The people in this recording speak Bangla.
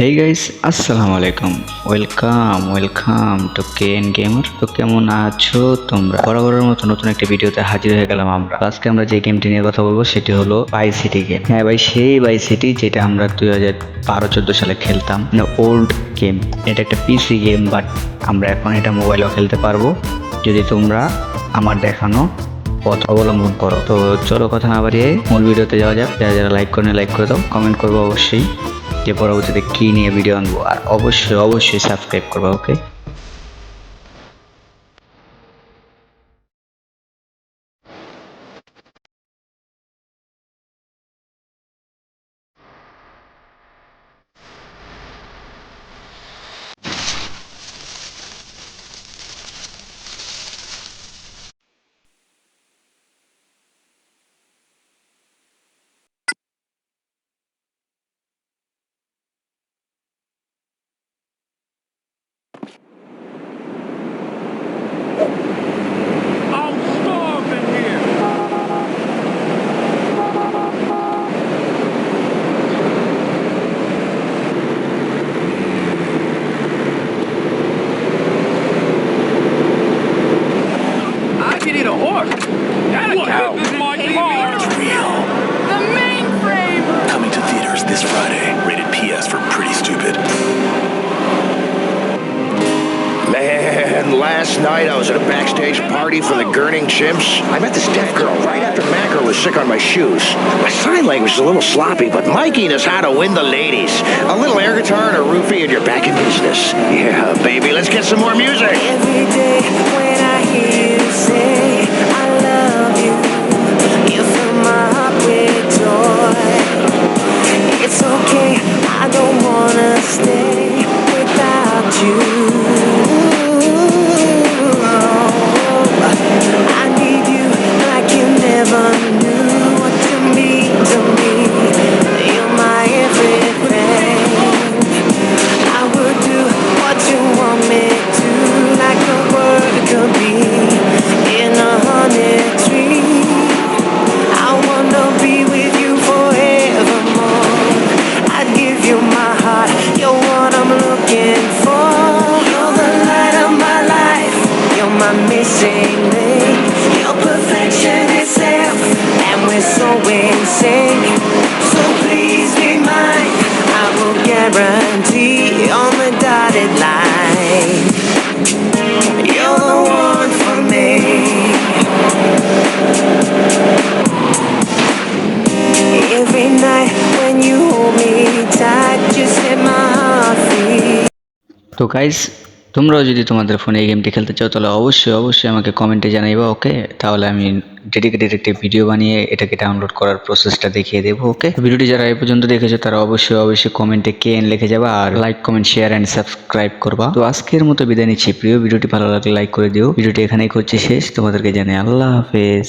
হেই গাইস আসসালামু আলাইকুম welcome welcome to K N gamer তো কেমন আছো তোমরা? বরাবরের মতো নতুন একটা ভিডিওতে হাজির হয়ে গেলাম আমরা। আজকে আমরা যে গেমটি নিয়ে কথা বলব, সেটি হলো বাই সিটি গেম হ্যাঁ ভাই, সেই বাই সিটি যেটা আমরা দুই হাজার বারো, চোদ্দ সালে খেলতাম। ওল্ড গেম এটা একটা পিসি গেম বাট আমরা এখন এটা মোবাইলেও খেলতে পারব। যদি তোমরা আমার দেখানো পথ অবলম্বন করো। তো চলো কথা না বাড়িয়ে মূল ভিডিওতে যাওয়া যাক। যারা যারা লাইক করে লাইক করে দাও। কমেন্ট করব অবশ্যই। যে পরবর্তীতে কী নিয়ে ভিডিও আনব? আর অবশ্যই অবশ্যই সাবস্ক্রাইব করব ওকে eat a horse. And a cow. This is my car. Real. The mainframe! Coming to theaters this Friday. Rated PS for pretty stupid. Man, last night I was at a backstage party for the Gurning Chimps. I met this deaf girl right after Macro was sick on my shoes. My sign language is a little sloppy, but Mikey knows how to win the ladies. A little air guitar and a roofie and you're back in business. Yeah, baby, let's get some more music. we're so in sync. So please be mine. I will guarantee on the dotted line. You're the one for me. Every night when you hold me tight, you set my heart free. তো গাইস তোমরাও যদি তোমাদের ফোনে এই গেমটি খেলতে চাও, তাহলে অবশ্যই অবশ্যই আমাকে কমেন্টে জানাইবা ওকে তাহলে আমি ডেডিকেটেড একটি ভিডিও বানিয়ে এটাকে ডাউনলোড করার প্রসেসটা দেখিয়ে দেবো ওকে ভিডিওটি যারা এই পর্যন্ত দেখেছ, তারা অবশ্যই অবশ্যই কমেন্টে কে এন লিখে যাবা, আর like comment share and subscribe করবা। তো আজকের মতো বিদায় নিচ্ছি। প্রিয় ভিডিওটি ভালো লাগলে লাইক করে দিও। ভিডিওটি এখানেই করছি শেষ। তোমাদেরকে জানাই আল্লাহ হাফেজ।